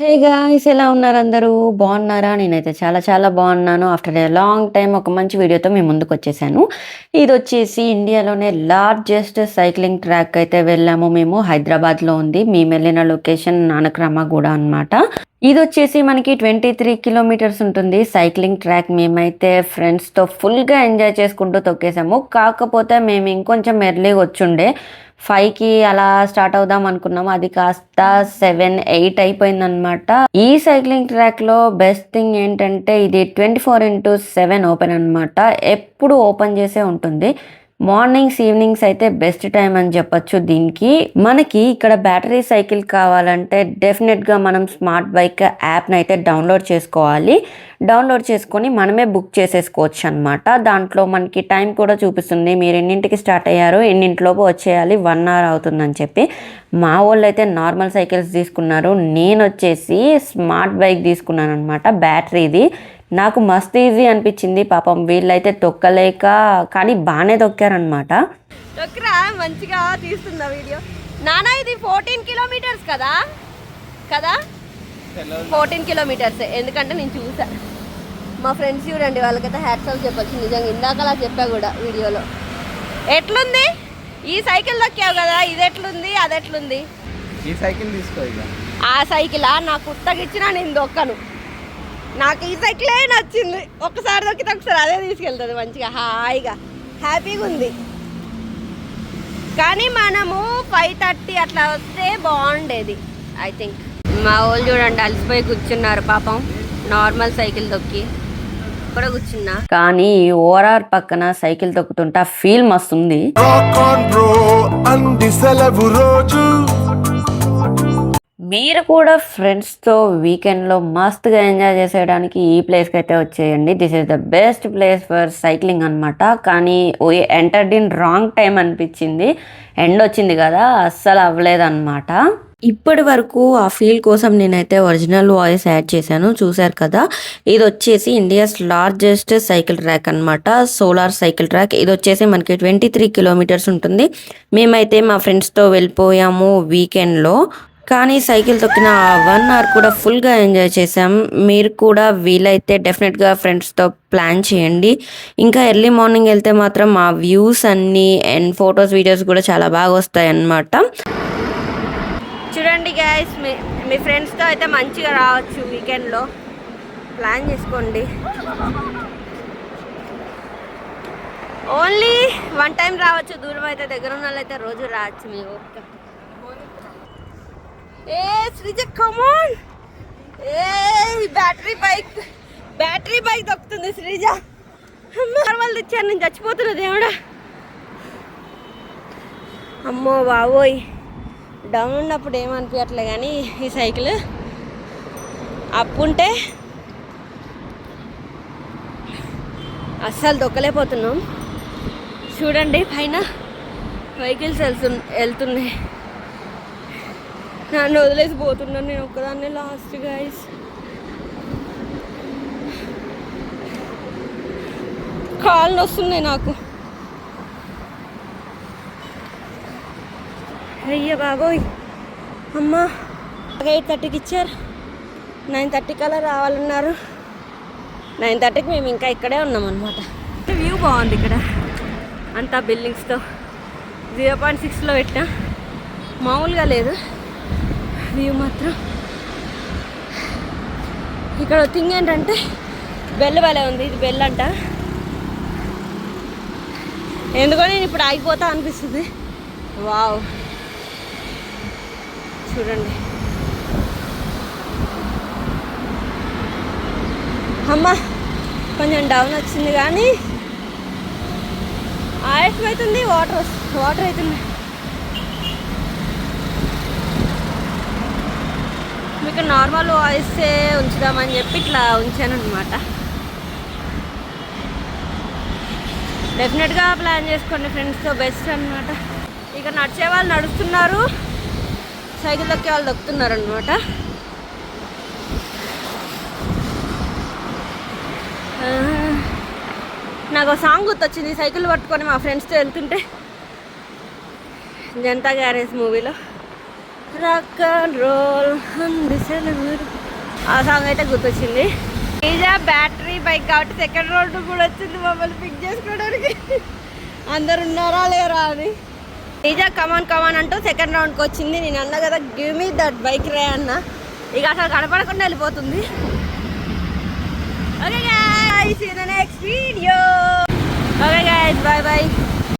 Hey guys ఎలా ఉన్నారు అందరూ? బాగున్నారా? నేనైతే చాలా చాలా బాగున్నాను. ఆఫ్టర్ ఏ లాంగ్ టైం ఒక మంచి వీడియోతో మేము ముందుకు వచ్చేసాను. ఇది వచ్చేసి ఇండియాలోనే లార్జెస్ట్ సైక్లింగ్ ట్రాక్ అయితే వెళ్ళాము మేము. హైదరాబాద్లో ఉంది. మేము వెళ్ళిన లొకేషన్ నానక్రామగూడ అన్నమాట. ఇది వచ్చేసి మనకి ట్వంటీ త్రీ కిలోమీటర్స్ ఉంటుంది. సైక్లింగ్ ట్రాక్ మేమైతే ఫ్రెండ్స్తో ఫుల్గా ఎంజాయ్ చేసుకుంటూ తొక్కేసాము. కాకపోతే మేము ఇంకొంచెం ఎర్లీగా వచ్చుండే. ఫైవ్కి అలా స్టార్ట్ అవుదాం అనుకున్నాము అది కాస్త సెవెన్ ఎయిట్ అయిపోయిందనమాట ఈ సైక్లింగ్ ట్రాక్లో బెస్ట్ థింగ్ ఏంటంటే ఇది twenty four into seven open అనమాట ఎప్పుడు ఓపెన్ చేసే ఉంటుంది. మార్నింగ్స్ ఈవినింగ్స్ అయితే బెస్ట్ టైం అని చెప్పొచ్చు దీనికి. మనకి ఇక్కడ బ్యాటరీ సైకిల్ కావాలంటే డెఫినెట్గా మనం స్మార్ట్ బైక్ యాప్ని అయితే డౌన్లోడ్ చేసుకోవాలి. డౌన్లోడ్ చేసుకొని మనమే బుక్ చేసేసుకోవచ్చు అనమాట దాంట్లో మనకి టైం కూడా చూపిస్తుంది. మీరు ఎన్నింటికి స్టార్ట్ అయ్యారో ఎన్నింటిలోపు వచ్చేయాలి వన్ అవర్ అవుతుందని చెప్పి. మా వాళ్ళు అయితే నార్మల్ సైకిల్స్ తీసుకున్నారు. నేను వచ్చేసి స్మార్ట్ బైక్ తీసుకున్నాను అనమాట బ్యాటరీది. నాకు మస్తు ఈజీ అనిపించింది పాపం. వీళ్ళైతే తొక్కలేక కానీ బాగానే తొక్కారనమాట తొక్కిరా? మంచిగా తీస్తుందా వీడియో? నానా ఇది ఫోర్టీన్ కిలోమీటర్స్ కదా? కదా? ఫోర్టీన్ కిలోమీటర్స్ ఎందుకంటే నేను చూసా. మా ఫ్రెండ్స్ చూడండి వాళ్ళకైతే హ్యాట్స్ ఆఫ్ చెప్పొచ్చు. నిజంగా ఇందాకలా చెప్పా కూడా వీడియోలో. ఎట్లుంది? ఈ సైకిల్ దొక్కావు కదా ఇది ఎట్లుంది అది ఎట్లుంది? ఈ సైకిల్ తీసుకో ఆ సైకిలా? నాకు కుత్తగిచ్చినా నేను దొక్కను నాకు ఈ సైకిలే నచ్చింది. ఒక్కసారి దొక్కితే ఒకసారి అదే తీసుకెళ్తుంది మంచిగా హాయిగా హ్యాపీగా ఉంది. కానీ మనము ఫైవ్ థర్టీ అట్లా వస్తే బాగుండేది ఐ థింక్ మా వాళ్ళు చూడండి అలసిపోయి కూర్చున్నారు పాపం. నార్మల్ సైకిల్ దొక్కి కూడా కూర్చున్నా. కానీ ఓఆర్ఆర్ పక్కన సైకిల్ తొక్కుతుంటే ఫీల్ మస్తుంది మీరు కూడా ఫ్రెండ్స్తో వీకెండ్లో మస్తుగా ఎంజాయ్ చేసేయడానికి ఈ ప్లేస్కి అయితే వచ్చేయండి. This is the best place for cycling అనమాట కానీ ఎంటర్డ్ ఇన్ రాంగ్ టైం అనిపించింది. ఎండ్ వచ్చింది కదా అస్సలు అవ్వలేదన్నమాట. ఇప్పటి వరకు ఆ ఫీల్ కోసం నేనైతే ఒరిజినల్ వాయిస్ యాడ్ చేశాను. చూశారు కదా ఇది వచ్చేసి ఇండియాస్ లార్జెస్ట్ సైకిల్ ట్రాక్ అన్నమాట. సోలార్ సైకిల్ ట్రాక్ ఇది వచ్చేసి మనకి ట్వంటీ త్రీ కిలోమీటర్స్ ఉంటుంది. మేమైతే మా ఫ్రెండ్స్తో వెళ్ళిపోయాము వీకెండ్లో కానీ సైకిల్ తొక్కిన వన్ అవర్ కూడా ఫుల్గా ఎంజాయ్ చేసాం మీరు కూడా వీలైతే డెఫినెట్గా ఫ్రెండ్స్తో ప్లాన్ చేయండి. ఇంకా ఎర్లీ మార్నింగ్ వెళ్తే మాత్రం ఆ వ్యూస్ అన్నీ అండ్ ఫొటోస్ వీడియోస్ కూడా చాలా బాగా వస్తాయి అన్నమాట చూడండి గ్యాస్ మీ మీ ఫ్రెండ్స్తో అయితే మంచిగా రావచ్చు వీకెండ్లో ప్లాన్ చేసుకోండి. ఓన్లీ వన్ టైం రావచ్చు. దూరం అయితే దగ్గర ఉన్న వాళ్ళు అయితే రోజు రావచ్చు. మీ ఓకే ఏ శ్రీజ కమాన్ ఏ బ్యాటరీ బైక్ బ్యాటరీ బైక్ దొక్కుతుంది శ్రీజ. వాళ్ళు తెచ్చాను నేను చచ్చిపోతున్నా దేవుడా. అమ్మో బాబోయ్. డౌన్ ఉన్నప్పుడు ఏమనిపించట్లే కానీ ఈ సైకిల్ అప్ ఉంటే అస్సలు దొక్కలేకపోతున్నాం చూడండి పైన వెహికల్స్ వెళ్తు వెళ్తున్నాయి. నన్ను వదిలేసి పోతున్నాను నేను ఒక్కదాన్నే లాస్ట్ గైస్ కాళ్ళు వస్తున్నాయి నాకు. అయ్య బాబోయ్. అమ్మా. ఎయిట్ థర్టీకి ఇచ్చారు. నైన్ థర్టీ కల్లా రావాలన్నారు. నైన్ థర్టీకి మేము ఇంకా ఇక్కడే ఉన్నాం అనమాట వ్యూ బాగుంది ఇక్కడ. అంతా బిల్డింగ్స్తో జీరో పాయింట్ సిక్స్లో పెట్టా మామూలుగా లేదు. వ్యూ మాత్రం. ఇక్కడ థింగ్ ఏంటంటే బెల్ భలే ఉంది ఇది బెల్ అంట. ఎందుకో నేను ఇప్పుడు ఆగిపోతా అనిపిస్తుంది. వావ్. చూడండి. అమ్మ కొంచెం డౌన్ వచ్చింది కానీ ఆయాసం అవుతుంది వాటర్ వాటర్ అవుతుంది. మీకు నార్మల్ వాయిసే ఉంచుదామని చెప్పి ఇట్లా ఉంచాను అనమాట డెఫినెట్గా ప్లాన్ చేసుకోండి ఫ్రెండ్స్తో బెస్ట్ అనమాట ఇక నడిచే వాళ్ళు నడుస్తున్నారు. సైకిల్ దొక్కే వాళ్ళు దొక్కుతున్నారు అనమాట నాకు ఒక సాంగ్ గుర్తొచ్చింది. సైకిల్ పట్టుకొని మా ఫ్రెండ్స్తో వెళ్తుంటే. జనతా గ్యారేజ్ మూవీలో రక్ అండ్ రోల్ ఆ సాంగ్ అయితే గుర్తొచ్చింది. ఈజా బ్యాటరీ బైక్ కాబట్టి సెకండ్ రౌండ్ కూడా వచ్చింది మమ్మల్ని పిక్ చేసుకోవడానికి. అందరు ఉన్నారా లేరా అని. Eeja come on come on అంటూ సెకండ్ రౌండ్కి వచ్చింది. నేను అన్నా కదా గివ్ మీ దట్ బైక్ రే అన్న. ఇక అసలు కనపడకుండా వెళ్ళిపోతుంది. Okay guys in the next video okay guys bye bye